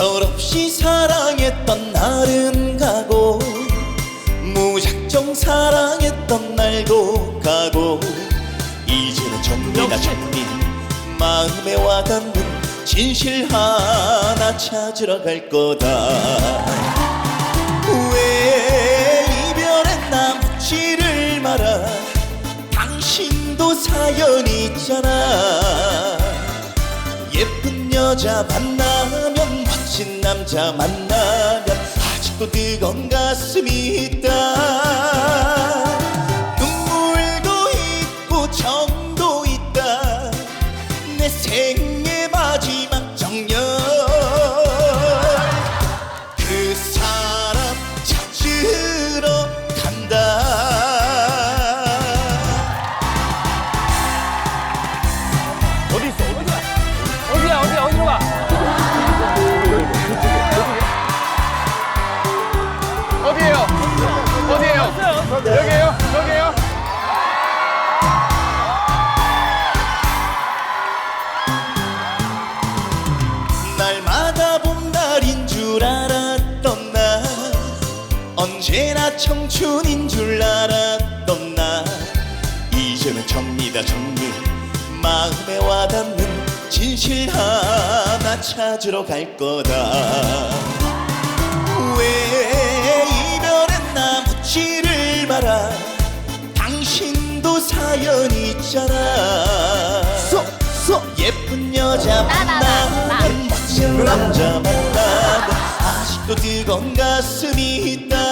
없이 사랑했던 날은 가고 무작정 사랑했던 날도 가고 이제는 정리나 정리. 마음에 와닿는 진실 하나 찾으러 갈 거다. 왜 이별의 남지를 말아 당신도 사연이 있잖아. 예쁜 여자 만나면 멋진 남자 만나면 아직도 뜨거운 가슴이 있다 언제나 청춘인 줄 알았던 나. 이제는 정리다 정리 마음에 와닿는 진실 하나 찾으러 갈 거다. 왜 이별의 나무지를 말아 당신도 사연이 있잖아. 예쁜 여자 만나면 멋진 남자 만나면 아직도 뜨거운 가슴이 있다